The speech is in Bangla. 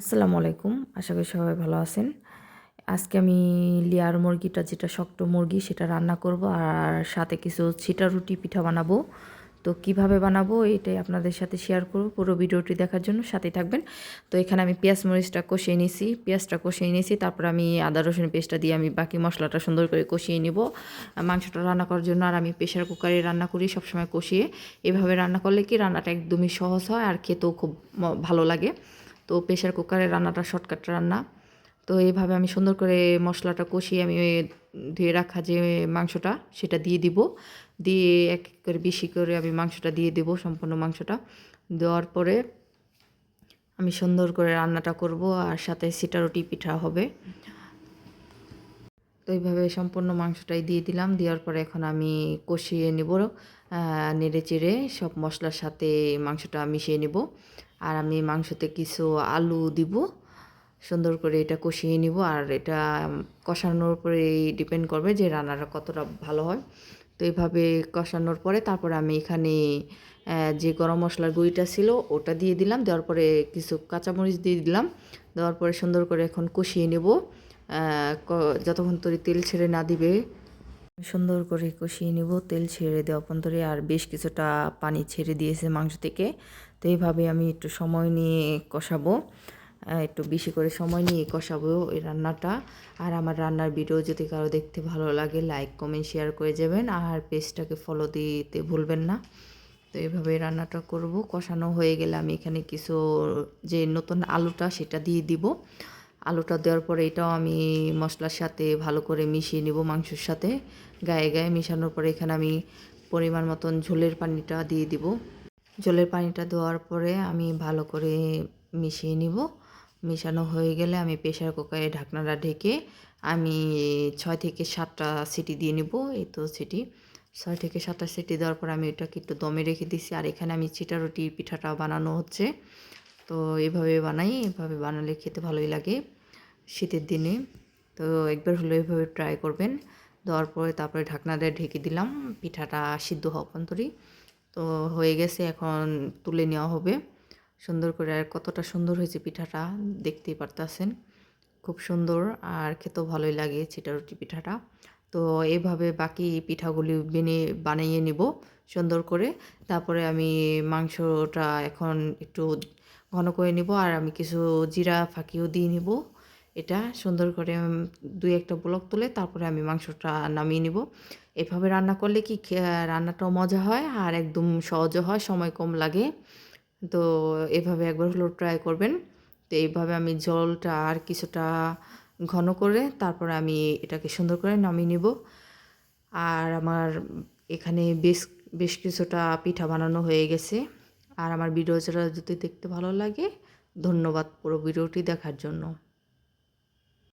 আসসালামু আলাইকুম। আশা করি সবাই ভালো আছেন। আজকে আমি লিয়ার মুরগিটা, যেটা শক্ত মুরগি, সেটা রান্না করব আর সাথে কিছু ছিটা রুটি পিঠা বানাবো। তো কীভাবে বানাবো এটাই আপনাদের সাথে শেয়ার করব পুরো ভিডিওটি দেখার জন্য। সাথে থাকবেন। তো এখানে আমি পেঁয়াজ মরিচটা কষিয়ে নিয়েছি পেঁয়াজটা কষিয়ে নিয়েছি তারপর আমি আদা, রসুন পেস্টটা দিয়ে আমি বাকি মশলাটা সুন্দর করে কষিয়ে নিব। মাংসটা রান্না করার জন্য আর আমি প্রেশার কুকারে রান্না করি সবসময় কষিয়ে। এভাবে রান্না করলে কি রান্নাটা একদমই সহজ হয় আর খেতেও খুব ভালো লাগে। তো প্রেশার কুকারে রান্নাটা শর্টকাট রান্না। তো এইভাবে আমি সুন্দর করে মশলাটা কষিয়ে আমি ধুয়ে রাখা যে মাংসটা, সেটা দিয়ে দিব। দিয়ে এক এক করে বেশি করে আমি মাংসটা দিয়ে দেব, সম্পূর্ণ মাংসটা। দেওয়ার পরে আমি সুন্দর করে রান্নাটা করব আর সাথে সিটা রুটি পিঠা হবে। তো এইভাবে সম্পূর্ণ মাংসটাই দিয়ে দিলাম। দেওয়ার পরে এখন আমি কষিয়ে নেব নেড়ে চেড়ে সব মশলার সাথে মাংসটা মিশিয়ে নেব। আর আমি মাংসতে কিছু আলু দিব, সুন্দর করে এটা কষিয়ে নিব। আর এটা কষানোর উপরে ডিপেন্ড করবে যে রান্নাটা কতটা ভালো হয়। তো এইভাবে কষানোর পরে তারপরে আমি এখানে যে গরম মশলার গুঁড়িটা ছিল ওটা দিয়ে দিলাম। দেওয়ার পরে কিছু কাঁচামরিচ দিয়ে দিলাম। দেওয়ার পরে সুন্দর করে এখন কষিয়ে নেব। যতক্ষণ তরি তেল ছেড়ে না দিবে সুন্দর করে কষিয়ে নিব, তেল ছেড়ে দেওয়া পর্যন্ত আর বেশ কিছুটা পানি ছেড়ে দিয়েছে মাংস থেকে। তো এইভাবে আমি একটু সময় নিয়ে কষাবো। একটু বেশি করে সময় নিয়ে কষাবো এই রান্নাটা। আর আমার রান্নার ভিডিও যদি কারও দেখতে ভালো লাগে, লাইক, কমেন্ট, শেয়ার করে যাবেন। আর পেজটাকে ফলো দিতে ভুলবেন না। তো এইভাবে রান্নাটা করব। কষানো হয়ে গেলে আমি এখানে কিছু যে নতুন আলুটা সেটা দিয়ে দিব। আলুটা দেওয়ার পরে এটাও আমি মশলার সাথে ভালো করে মিশিয়ে নিব মাংসের সাথে। গায়ে গায়ে মিশানোর পরে এখানে আমি পরিমাণ মতন ঝোলের পানিটা দিয়ে দিব। ঝোলের পানিটা দেওয়ার পরে আমি ভালো করে মিশিয়ে নিব। মিশানো হয়ে গেলে আমি প্রেশার কুকারে ঢাকনাটা ঢেকে আমি ছয় থেকে সাতটা সিটি দিয়ে নিব। এই তো সিটি। ছয় থেকে সাতটা সিটি দেওয়ার পর আমি এটাকে একটু দমে রেখে দিছি। আর এখানে আমি চিটা রুটি পিঠাটা বানানো হচ্ছে। তো এভাবে বানাই, এভাবে বানালে খেতে ভালোই লাগে শীতের দিনে। তো একবার হলো এভাবে ট্রাই করবেন। দেওয়ার পরে তারপরে ঢাকনা দিয়ে ঢেকে দিলাম, পিঠাটা সিদ্ধ হওয়া তো হয়ে গেছে, এখন তুলে নেওয়া হবে। সুন্দর করে আর কতটা সুন্দর হয়েছে পিঠাটা, দেখতেই পারতেছেন। খুব সুন্দর আর খেতেও ভালোই লাগে রুটি পিঠাটা। তো এভাবে বাকি পিঠাগুলি বেনে, বানিয়ে নিব সুন্দর করে। তারপরে আমি মাংসটা এখন একটু ঘন করে নিব আর আমি কিছু জিরা ফাঁকিও দিয়ে নিব। এটা সুন্দর করে দুই একটা ব্লক তুলে তারপরে আমি মাংসটা নামিয়ে নিব। এভাবে রান্না করলে কি রান্নাটাও মজা হয় আর একদম সহজও হয়, সময় কম লাগে। তো এভাবে একবার হলো ট্রাই করবেন। তো এইভাবে আমি জলটা আর কিছুটা ঘন করে তারপরে আমি এটাকে সুন্দর করে নামিয়ে নিব। আর আমার এখানে বেশ বেশ কিছুটা পিঠা বানানো হয়ে গেছে। আর আমার ভিডিও যারা যদি দেখতে ভালো লাগে ধন্যবাদ পুরো ভিডিওটি দেখার জন্য।